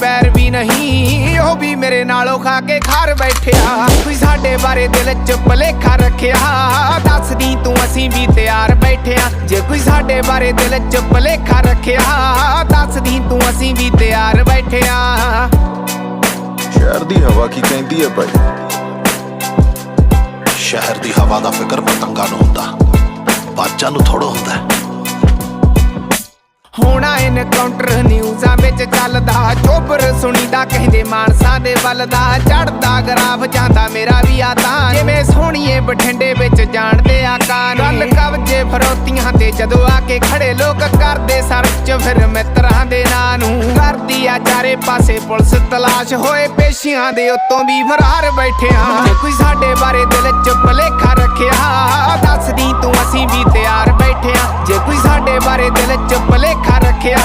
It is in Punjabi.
ਬੈਰ ਵੀ ਨਹੀਂ ਉਹ ਵੀ ਮੇਰੇ ਨਾਲੋਂ ਖਾ ਕੇ ਖਾਰ ਬੈਠਿਆ। ਕੋਈ ਸਾਡੇ ਬਾਰੇ ਦਿਲ ਚ ਭਲੇਖਾ ਰੱਖਿਆ। ਦੱਸਦੀ ਤੂੰ ਅਸੀਂ ਵੀ ਤਿਆਰ ਬੈਠਿਆ। ਜੇ ਕੋਈ ਸਾਡੇ ਬਾਰੇ ਦਿਲ ਚ ਭਲੇਖਾ ਰੱਖਿਆ ਦੱਸਦੀ ਤੂੰ ਅਸੀਂ ਵੀ ਤਿਆਰ ਬੈਠਿਆ। ਸ਼ਹਿਰ ਦੀ ਹਵਾ ਕੀ ਕਹਿੰਦੀ ਹੈ ਭਾਈ? ਸ਼ਹਿਰ ਦੀ ਹਵਾ ਦਾ ਫਿਕਰ ਪਤੰਗਾਂ ਨੂੰ ਹੁੰਦਾ। ਬਾਜਾਂ ਨੂੰ ਥੋੜੋ ਹੁੰਦਾ। ਹੋਣਾ ਵਿੱਚ ਚੱਲਦਾ ਸੁਣੀਦਾ ਕਹਿੰਦੇ ਮਾਨਸਾ ਦੇ ਵੱਲ ਦਾ ਚੜਦਾ ਗਰਾਫ ਜਾਂਦਾ ਮੇਰਾ ਵੀ ਆਦਾ ਜਿਵੇਂ ਸੋਹਣੀਏ ਬਠਿੰਡੇ ਵਿੱਚ ਜਾਣਦੇ ਆ ਕਾਨ। ਗੱਲ ਕਬਜੇ ਫਰੋਤੀਆਂ ਤੇ ਜਦੋਂ ਆ ਕੇ ਖੜੇ ਲੋਕ ਕਰਦੇ ਸਰਚ ਫਿਰ ਮਿੱਤਰਾਂ ਦੇ ਨਾਂ ਨੂੰ। ਕਰਦੀ ਆ ਚਾਰੇ ਪਾਸੇ ਪੁਲਿਸ ਤਲਾਸ਼। ਹੋਏ ਪੇਸ਼ੀਆਂ ਦੇ ਉੱਤੋਂ ਵੀ ਫਰਾਰ ਬੈਠਿਆ। ਕੋਈ ਸਾਡੇ ਬਾਰੇ ਦਿਲ ਚ ਭਲੇਖਾ ਰੱਖਿਆ, ਦੱਸਦੀ ਤੂੰ ਅਸੀਂ ਵੀ ਤਿਆਰ ਬੈਠਿਆ। ਜੇ ਕੋਈ ਸਾਡੇ ਬਾਰੇ ਦਿਲ ਚ ਭਲੇਖਾ ਰੱਖਿਆ